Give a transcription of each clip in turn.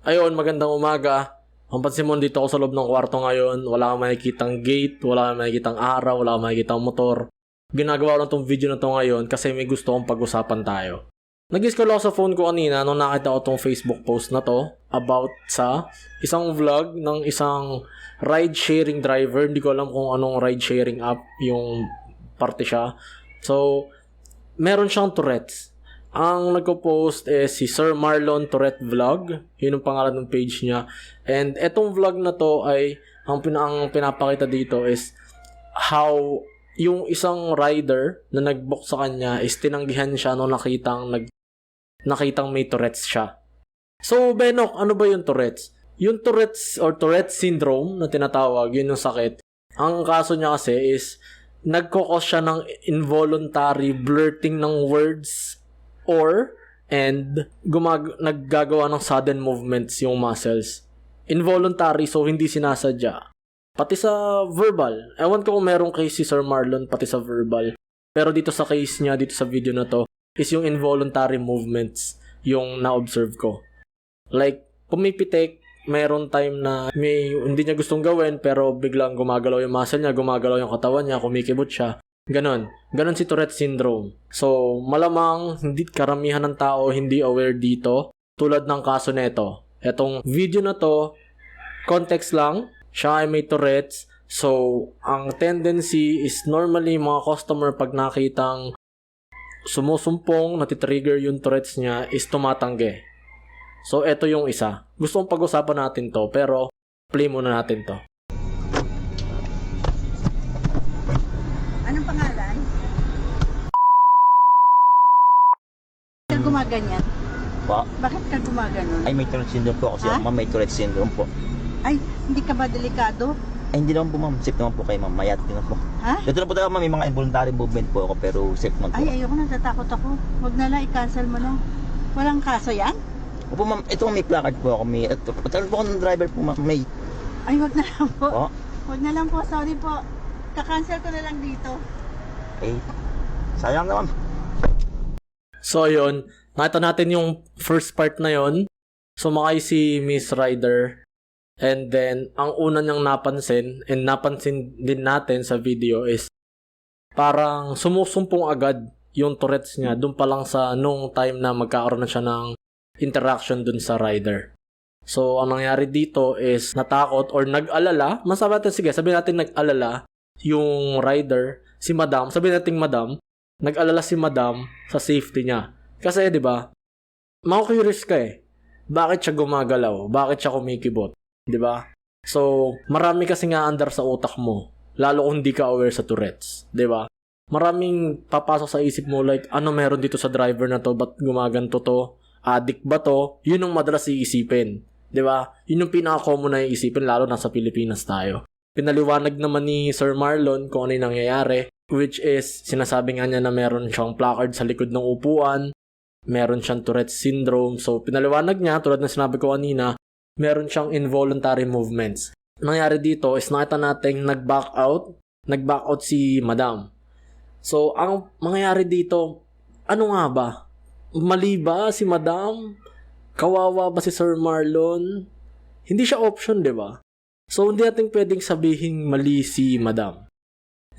Ayun, magandang umaga. Ang pansin mo, dito ako sa loob ng kwarto ngayon. Wala kang makikitang gate, wala kang makikitang araw, wala kang makikitang motor. Ginagawa ko tong video na to ngayon kasi may gusto kong pag-usapan tayo. Nag-scroll ako sa phone ko kanina nung nakita ko tong Facebook post na to about sa isang vlog ng isang ride-sharing driver. Hindi ko alam kung anong ride-sharing app yung parte siya. So, meron siyang Tourette's. Ang nagko-post is si Sir Marlon Tourette Vlog. Yun ang pangalan ng page niya. And etong vlog na to ay ang, pina- ang pinapakita dito is how yung isang rider na nag-book sa kanya is tinanggihan siya nung nakitang nag nakitang may Tourette's siya. So, Benok, ano ba yung Tourette's? Yung Tourette's or Tourette's syndrome na tinatawag, yun yung sakit. Ang kaso niya kasi is nagkokos siya ng involuntary blurting ng words or and gumag naggagawa ng sudden movements yung muscles. Involuntary so hindi sinasadya. Pati sa verbal. Ewan ko kung merong case si Sir Marlon pati sa verbal. Pero dito sa case niya, dito sa video na to, is yung involuntary movements yung na-observe ko. Like, pumipitik, meron time na may hindi niya gustong gawin pero biglang gumagalaw yung muscle niya, gumagalaw yung katawan niya, kumikibot siya. Ganon. Ganon si Tourette syndrome. So, malamang hindi karamihan ng tao hindi aware dito tulad ng kaso nito. Etong video na to, context lang, siya ay may Tourette's. So, ang tendency is normally mga customer pag nakitang sumusumpong, natitrigger yung Tourette's niya is tumatanggi. So, eto yung isa. Gusto kong pag-usapan natin to, pero play muna natin to. Ka gumaganyan? Po. Bakit ka gumaganon? Ay, may Tourette syndrome po kasi Ha? ma'am, may Tourette syndrome po. Ay, hindi ka ba delikado? Ay, hindi naman po ma'am, safe naman po kayo ma'am, mayat din po. Ha? Dito na po talaga ma'am, may mga involuntary movement po ako pero safe naman po. Ay, ayoko na, natatakot ako. Huwag na lang, i-cancel mo na. Walang kaso yan? Opo ma'am, ito may placard po ako, may, ito, patagal po ako ng driver po ma'am, may, Ay, wag na lang po. po, Wag na lang po, sorry po. Kakancel ko na lang dito. eh, sayang na ma'am. So, yun. Nakita natin yung first part na yon. Sumakay si Miss Rider. And then, ang una niyang napansin, and napansin din natin sa video is, parang sumusumpong agad yung Tourette's niya dun pa lang sa nung time na magkakaroon na siya ng interaction dun sa rider. So, ang nangyari dito is natakot or nag-alala. Masabi natin, sige, sabihin natin nag-alala yung rider, si madam, sabihin natin madam, nag-alala si madam sa safety niya. Kasi, di ba, curious ka eh. Bakit siya gumagalaw? Bakit siya kumikibot? Di ba? So, marami kasi nga andar sa utak mo. Lalo kung hindi ka aware sa Tourette's. Di ba? Maraming papasok sa isip mo like, ano meron dito sa driver na to? Ba't gumaganto to? Addict ba to? Yun ang madalas iisipin. Di ba? Yun yung pinaka-common na iisipin lalo na sa Pilipinas tayo. Pinaliwanag naman ni Sir Marlon kung ano yung nangyayari which is sinasabi nga niya na meron siyang placard sa likod ng upuan, meron siyang Tourette syndrome. So pinaliwanag niya tulad ng sinabi ko kanina, meron siyang involuntary movements. Nangyari dito is nakita nating nag-back out, nag-back out si Madam. So ang mangyayari dito, ano nga ba? Mali ba si Madam? Kawawa ba si Sir Marlon? Hindi siya option, di ba? So, hindi natin pwedeng sabihin mali si Madam.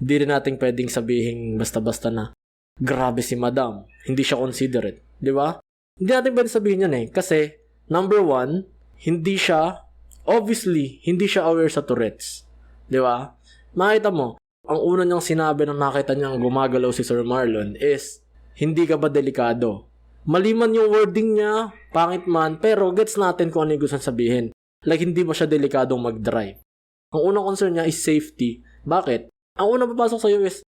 Hindi rin natin pwedeng sabihin basta-basta na grabe si Madam. Hindi siya considerate. Di ba? Hindi natin pwedeng sabihin yan eh. Kasi, number one, hindi siya, obviously, hindi siya aware sa Tourette's. Di ba? Makita mo, ang una niyang sinabi nang nakita niyang gumagalaw si Sir Marlon is, hindi ka ba delikado? Mali man yung wording niya, pangit man, pero gets natin kung ano yung gusto sabihin. Like, hindi ba siya delikadong mag-drive? Ang unang concern niya is safety. Bakit? Ang unang papasok sa'yo is,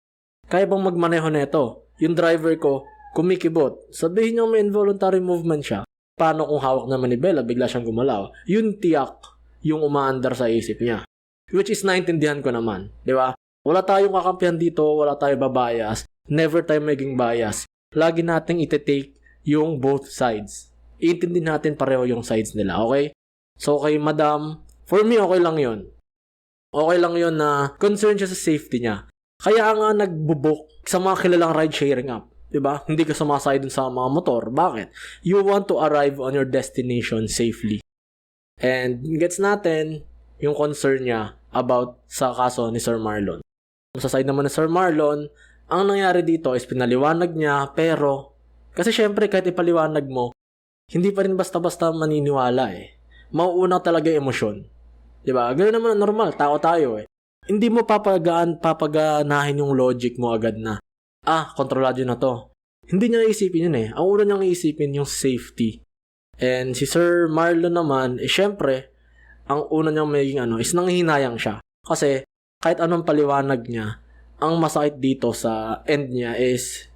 kaya bang magmaneho neto? Yung driver ko, kumikibot. Sabihin niyo may involuntary movement siya. Paano kung hawak na manibela, bigla siyang gumalaw? Yun tiyak yung umaandar sa isip niya. Which is naintindihan ko naman. Di ba? Wala tayong kakampihan dito, wala tayong babayas. Never tayo maging bias. Lagi nating ite-take yung both sides. Iintindi natin pareho yung sides nila, okay? So, kay madam, for me, okay lang yon Okay lang yon na concern siya sa safety niya. Kaya nga nagbubuk sa mga kilalang ride-sharing app. 'di ba? Hindi ka sumasakay dun sa mga motor. Bakit? You want to arrive on your destination safely. And gets natin yung concern niya about sa kaso ni Sir Marlon. Sa side naman ni Sir Marlon, ang nangyari dito is pinaliwanag niya pero kasi syempre kahit ipaliwanag mo, hindi pa rin basta-basta maniniwala eh. Mauuna talaga yung emosyon. 'Di ba? Ganun naman normal, tao tayo eh. Hindi mo papagaan papaganahin yung logic mo agad na ah, kontrolado na to. Hindi niya iisipin yun eh. Ang una niyang iisipin yung safety. And si Sir Marlon naman, eh syempre, ang una niyang magiging ano is nanghihinayang siya. Kasi kahit anong paliwanag niya, ang masakit dito sa end niya is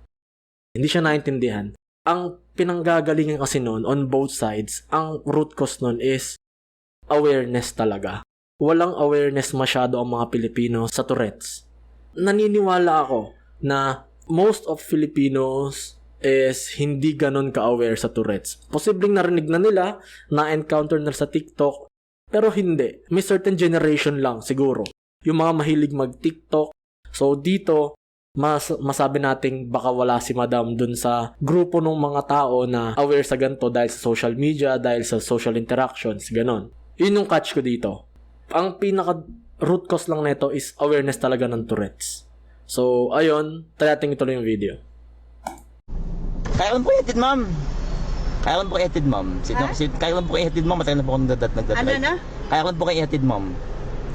hindi siya naintindihan. Ang pinanggagalingan kasi noon on both sides, ang root cause noon is awareness talaga. Walang awareness masyado ang mga Pilipino sa Tourette's. Naniniwala ako na most of Filipinos is hindi ganun ka-aware sa Tourette's. Posibleng narinig na nila, na-encounter na sa TikTok, pero hindi. May certain generation lang siguro. Yung mga mahilig mag-TikTok. So dito, mas masabi nating baka wala si Madam dun sa grupo ng mga tao na aware sa ganito dahil sa social media, dahil sa social interactions, ganon. Yun yung catch ko dito. Ang pinaka root cause lang nito is awareness talaga ng Tourette's. So, ayun, try natin ituloy yung video. Kaya lang po ihatid, ma'am. Kaya lang po ihatid, ma'am. Sit, Ha? sit, kaya lang po ihatid, ma'am. Matagal na po akong nagdat nagdat Ano na? Kaya lang po kayo ihatid, ma'am.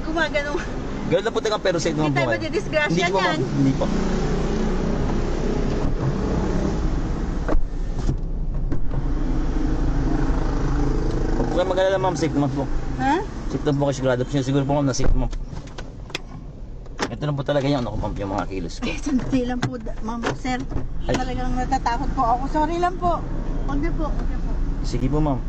Gumaganong. Gawin lang po tayo pero safe Hindi naman po tayo Hindi po, ma'am. niyan. Hindi po. Huwag po kayo mag-alala, ma'am. Safe naman po. Ha? Safe naman po kayo sigurado po siya. Siguro po, ma'am, na safe po. Ito lang po talaga yung ano ko, ma'am, yung mga kilos ko. Eh, sandali lang po, da- ma'am, sir. Ay. Talagang natatakot po ako. Sorry lang po. Huwag niyo po, huwag niyo po. Sige po, ma'am.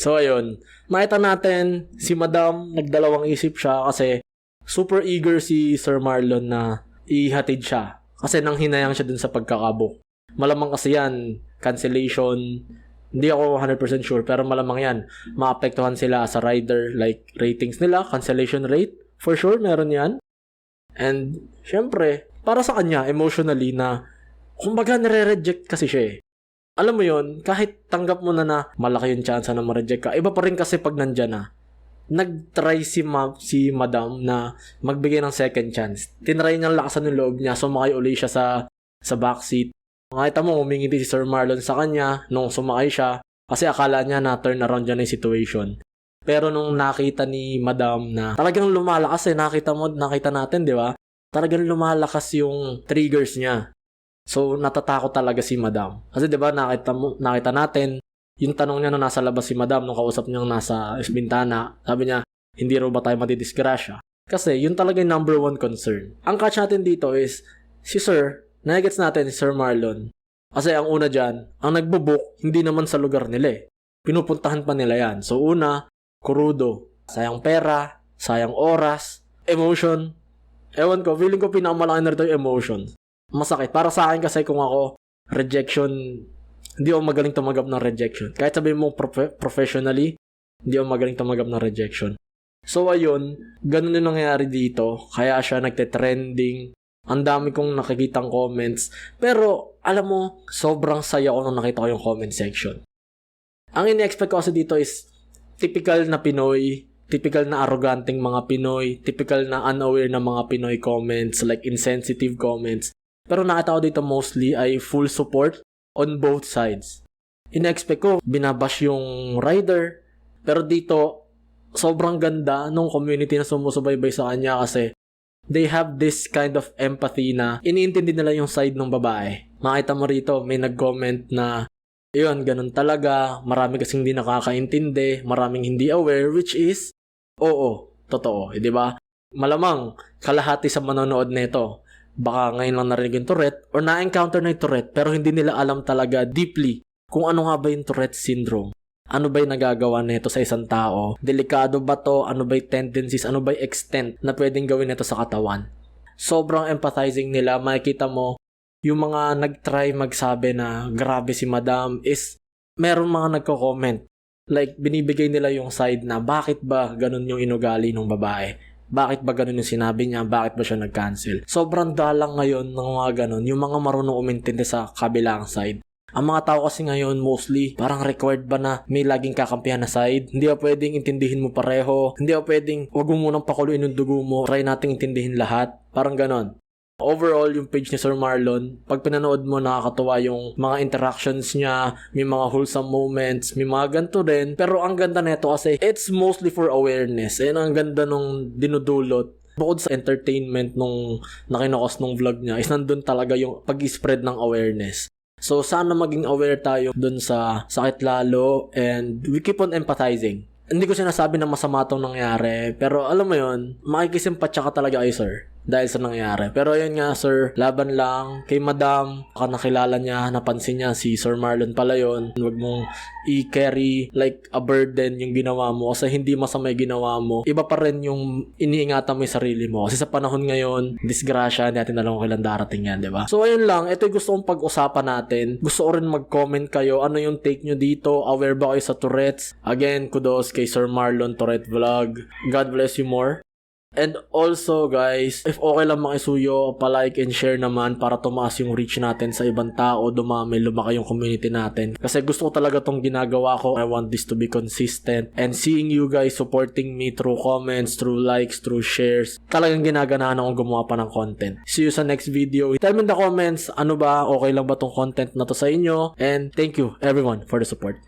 So ayun, makita natin si Madam nagdalawang isip siya kasi super eager si Sir Marlon na ihatid siya kasi nang hinayang siya dun sa pagkakabok. Malamang kasi yan, cancellation, hindi ako 100% sure pero malamang yan, maapektuhan sila sa rider like ratings nila, cancellation rate, for sure meron yan. And syempre, para sa kanya emotionally na kumbaga nare-reject kasi siya eh alam mo yon kahit tanggap mo na na malaki yung chance na ma-reject ka, iba pa rin kasi pag nandyan na. Nag-try si, ma- si madam na magbigay ng second chance. Tinry niyang lakasan yung loob niya, sumakay uli siya sa, sa backseat. Makita mo, umingiti si Sir Marlon sa kanya nung sumakay siya kasi akala niya na turn around dyan yung situation. Pero nung nakita ni madam na talagang lumalakas eh, nakita mo, nakita natin, di ba? Talagang lumalakas yung triggers niya. So, natatakot talaga si Madam. Kasi 'di ba nakita mo, nakita natin yung tanong niya nung nasa labas si Madam nung kausap niyang nasa bintana. Sabi niya, hindi raw ba tayo matidisgrasya? Kasi yun talaga yung number one concern. Ang catch natin dito is si Sir, nagets natin si Sir Marlon. Kasi ang una dyan, ang nagbo-book, hindi naman sa lugar nila eh. Pinupuntahan pa nila yan. So una, kurudo. Sayang pera, sayang oras, emotion. Ewan ko, feeling ko pinakamalaki na rito yung emotion masakit. Para sa akin kasi kung ako, rejection, hindi ako magaling tumanggap ng rejection. Kahit sabihin mo prof- professionally, hindi ako magaling tumanggap ng rejection. So ayun, ganun yung nangyayari dito. Kaya siya nagte-trending. Ang dami kong nakikitang comments. Pero, alam mo, sobrang saya ko nung nakita ko yung comment section. Ang ini-expect ko kasi dito is typical na Pinoy, typical na arroganting mga Pinoy, typical na unaware na mga Pinoy comments, like insensitive comments. Pero nakita ko dito mostly ay full support on both sides. In-expect ko, binabash yung rider. Pero dito, sobrang ganda nung community na sumusubaybay sa kanya kasi they have this kind of empathy na iniintindi nila yung side ng babae. Makita mo rito, may nag-comment na yun, ganun talaga. Marami kasing hindi nakakaintindi, maraming hindi aware, which is, oo, totoo, eh, di ba? Malamang, kalahati sa manonood nito, baka ngayon lang narinig yung Tourette or na-encounter na yung Tourette pero hindi nila alam talaga deeply kung ano nga ba yung Tourette syndrome. Ano ba yung nagagawa nito sa isang tao? Delikado ba to? Ano ba yung tendencies? Ano ba yung extent na pwedeng gawin nito sa katawan? Sobrang empathizing nila. Makikita mo, yung mga nag-try magsabi na grabe si madam is meron mga nagko-comment. Like, binibigay nila yung side na bakit ba ganun yung inugali ng babae? Bakit ba ganun yung sinabi niya? Bakit ba siya nag-cancel? Sobrang dalang ngayon ng mga ganun, yung mga marunong umintindi sa kabilang side. Ang mga tao kasi ngayon mostly parang required ba na may laging kakampihan na side? Hindi ba pwedeng intindihin mo pareho? Hindi ba pwedeng wag mo munang pakuluin yung dugo mo? Try nating intindihin lahat. Parang ganon. Overall, yung page ni Sir Marlon, pag pinanood mo, nakakatuwa yung mga interactions niya, may mga wholesome moments, may mga ganito rin. Pero ang ganda nito kasi, it's mostly for awareness. And ang ganda nung dinudulot. Bukod sa entertainment nung nakinokos nung vlog niya, is nandun talaga yung pag-spread ng awareness. So, sana maging aware tayo dun sa sakit lalo and we keep on empathizing. Hindi ko sinasabi na masama itong nangyari, pero alam mo yon makikisimpatya ka talaga kay sir dahil sa nangyari. Pero ayun nga sir, laban lang kay madam, baka nakilala niya, napansin niya si Sir Marlon pala yun. Huwag mong i-carry like a burden yung ginawa mo kasi hindi masama yung ginawa mo. Iba pa rin yung iniingatan mo yung sarili mo. Kasi sa panahon ngayon, disgrasya, natin alam kung kailan darating yan, di ba? So ayun lang, ito yung gusto kong pag-usapan natin. Gusto ko rin mag-comment kayo, ano yung take nyo dito? Aware ba kayo sa Tourette's? Again, kudos kay Sir Marlon Tourette Vlog. God bless you more. And also guys, if okay lang makisuyo, palike and share naman para tumaas yung reach natin sa ibang tao, dumami, lumaki yung community natin. Kasi gusto ko talaga tong ginagawa ko. I want this to be consistent. And seeing you guys supporting me through comments, through likes, through shares, talagang ginaganahan akong gumawa pa ng content. See you sa next video. Tell me in the comments, ano ba, okay lang ba tong content na to sa inyo? And thank you everyone for the support.